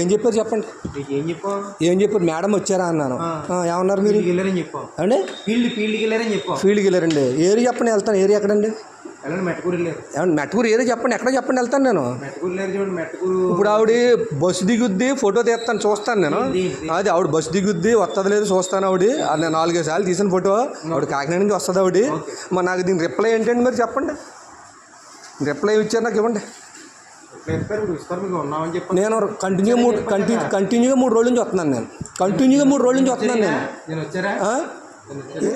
ఏం చెప్పారు చెప్పండి. ఏం చెప్పావు? ఏం చెప్పారు? మేడం వచ్చారా అన్నాను. ఏమన్నారు మీరు? ఫీల్డ్కి వెళ్ళారని చెప్పావు. అండి ఫీల్డ్ ఫీల్డ్కి వెళ్ళారని చెప్పావు. ఫీల్డ్కి వెళ్ళారండి. ఏరియా చెప్పండి వెళ్తాను. ఏరియా ఎక్కడండి? మెట్టకూరు ఏమండి మెట్టుకూరు ఏరియా చెప్పండి. ఎక్కడ చెప్పండి వెళ్తాను నేను. ఇప్పుడు ఆవిడ బస్సు దిగుద్ది ఫోటో తీస్తాను చూస్తాను నేను? అది ఆవిడ బస్సు దిగుద్ది వస్తుంది లేదు చూస్తాను ఆవిడ. నేను నాలుగైదు సార్లు తీసిన ఫోటో. ఆవిడ కాకినాడ నుంచి వస్తుంది ఆవిడ. మరి నాకు దీని రిప్లై ఏంటండి మీరు చెప్పండి? రిప్లై ఇచ్చారు నాకు ఇవ్వండి. నేను కంటిన్యూ మూడు కంటిన్యూ కంటిన్యూగా మూడు రోజుల నుంచి వస్తున్నాను నేను. కంటిన్యూగా మూడు రోజుల నుంచి వస్తున్నాను నేను.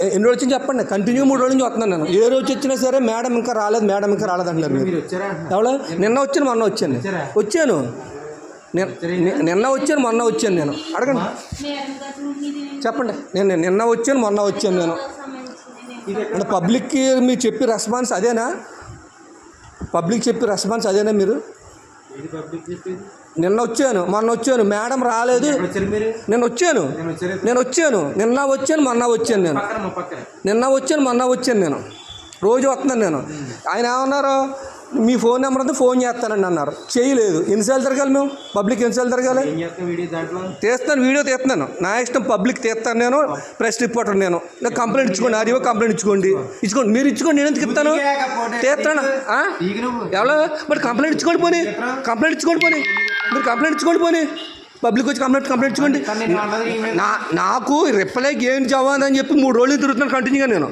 ఎన్ని రోజులు చెప్పండి. కంటిన్యూ మూడు రోజుల నుంచి వస్తున్నాను నేను. ఏ రోజు వచ్చినా సరే మేడం ఇంకా రాలేదు మేడం ఇంకా రాలేదు అంటున్నారు మీరు. ఎవరు? నిన్న వచ్చాను మొన్న వచ్చాను? వచ్చాను. నిన్న- వచ్చాను మొన్న వచ్చాను నేను. అడగండి. చెప్పండి. నేను నేను నిన్న వచ్చాను మొన్న వచ్చాను నేను. అంటే పబ్లిక్కి మీరు చెప్పి రెస్పాన్స్ అదేనా? పబ్లిక్ చెప్పి రెస్పాన్స్ అదేనా మీరు? నిన్న వచ్చాను మొన్న వచ్చాను. మేడం రాలేదు. నేను వచ్చాను. నేను వచ్చాను. నిన్న వచ్చాను మొన్న వచ్చాను నేను. నిన్న వచ్చాను మొన్న వచ్చాను నేను. రోజు వస్తున్నాను నేను. ఆయన ఏమన్నారు? మీ ఫోన్ నెంబర్ అంతా ఫోన్ చేస్తానండి అన్నారు. చేయలేదు. ఎన్నిసార్లు తిరగాలి మేము? పబ్లిక్ ఎన్నిసార్లు తిరగాలి? తీస్తాను వీడియో తీస్తున్నాను. నా ఇష్టం పబ్లిక్ తీస్తాను నేను ప్రెస్ రిపోర్టర్ నేను. నాకు కంప్లైంట్ ఇచ్చుకోండి ఆర్యో కంప్లైంట్ ఇచ్చుకోండి. ఇచ్చుకోండి. మీరు ఇచ్చుకోండి నేను ఎందుకు ఇస్తాను? తీస్తాను. ఎవరో? మరి కంప్లైంట్ ఇచ్చుకోండి పోనీ. కంప్లైంట్ ఇచ్చుకోండి పోనీ. మీరు కంప్లైంట్ ఇచ్చుకోండి పోనీ. పబ్లిక్ వచ్చి కంప్లైంట్ కంప్లైంట్ ఇచ్చుకోండి. నేను నీ నాకు రిప్లైకి ఏం జవాబు అని చెప్పి మూడు రోజులు తిరుగుతున్నాను కంటిన్యూగా నేను.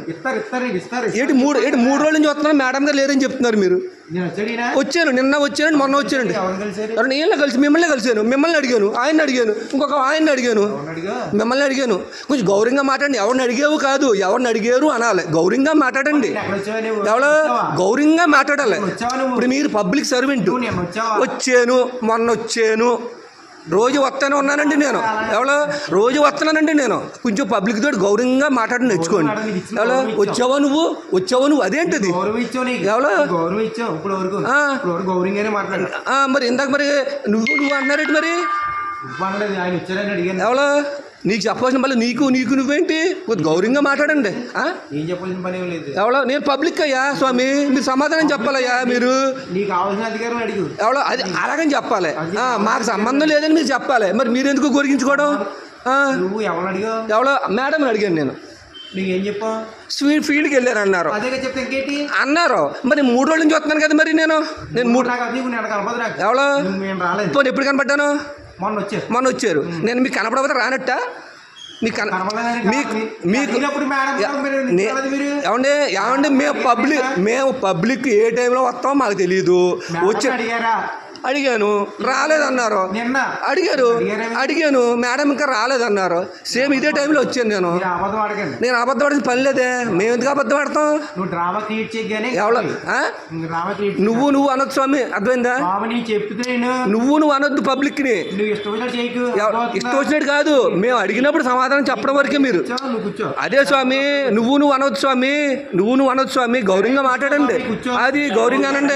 ఏంటి మూడు ఏంటి మూడు రోజుల నుంచి వస్తున్నాను మేడం గారు లేరని చెప్తున్నారు మీరు. నేను వచ్చాను నిన్న వచ్చాను మొన్న వచ్చానండి. వీళ్ళని కలిసి మిమ్మల్ని కలిసాను మిమ్మల్ని అడిగాను ఆయన్ని అడిగాను ఇంకొక ఆయన్ని అడిగాను. మిమ్మల్ని అడిగాను. కొంచెం గౌరవంగా మాట్లాడండి ఎవరిని అడిగావు కాదు ఎవరిని అడిగారు అనాలి. గౌరవంగా మాట్లాడండి. ఎవరో? గౌరవంగా మాట్లాడాలి. ఇప్పుడు మీరు పబ్లిక్ సర్వెంట్. నేను వచ్చాను మొన్న వచ్చాను రోజు వస్తానే ఉన్నానండి నేను. ఎవరో? రోజు వస్తున్నానండి నేను. కొంచెం పబ్లిక్ తోటి గౌరవంగా మాట్లాడి నేర్చుకోండి. ఎవరో? వచ్చావా నువ్వు? వచ్చావా నువ్వు? అదేంటిది? ఎవరు? మరి ఇందాక మరి నువ్వు నువ్వు అన్నారేంటి మరి? ఎవరో? నీకు చెప్పాల్సిన మళ్ళీ నీకు నీకు నువ్వేంటి? కొద్ది గౌరవంగా మాట్లాడండి. చెప్పాల్సిన పని లేదు. ఎవరో? నేను పబ్లిక్ అయ్యా స్వామి. మీరు సమాధానం చెప్పాలయ్యా మీరు. నీకు కావాల్సిన అధికారం అడిగు ఎవరో? అది అలాగని చెప్పాలి. ఆ, మాకు సంబంధం లేదని మీరు చెప్పాలి. మరి మీరు ఎందుకు గొరిగించుకోవడం? ఆ, నువ్వు ఎవరో? మేడం అడిగాను నేను. నీకు ఏం చెప్పావు? స్వీట్ ఫీల్డ్కి వెళ్ళారు అన్నారు. అన్నారు. మరి మూడు రోజుల నుంచి వస్తున్నాను కదా మరి నేను. నేను మూడు నువ్వు రాలేదు. పోనీ ఎప్పుడు కనపడ్డాను? మొన్న వచ్చారు. మొన్న వచ్చారు. నేను మీకు కనపడకపోతే రానట్ట. మీకు మీకు. మీకు ఏమండి? ఏమండి? మేము పబ్లిక్ మేము పబ్లిక్ ఏ టైంలో వస్తామో మాకు తెలియదు వచ్చి అడిగాను రాలేదన్నారు. నిన్న అడిగారు? అడిగాను మేడం ఇంకా రాలేదన్నారు. సేమ్ ఇదే టైంలో వచ్చాను నేను. నేను అబద్ధం ఆడిన పని లేదే. మేము ఎందుకు అబద్ధం ఆడతాం? నువ్వు నువ్వు అనొద్దు స్వామి. అర్థమైందా? నీ నువ్వు నువ్వు అనొద్దు పబ్లిక్ని. నువ్వు ఇష్టం వచ్చినట్టు కాదు. మేము అడిగినప్పుడు సమాధానం చెప్పడం వరకే మీరు. అదే స్వామి. నువ్వు నువ్వు అనొద్దు స్వామి. నువ్వు నువ్వు అనొద్దు స్వామి. గౌరవంగా మాట్లాడండి. అది గౌరవంగా అనండి.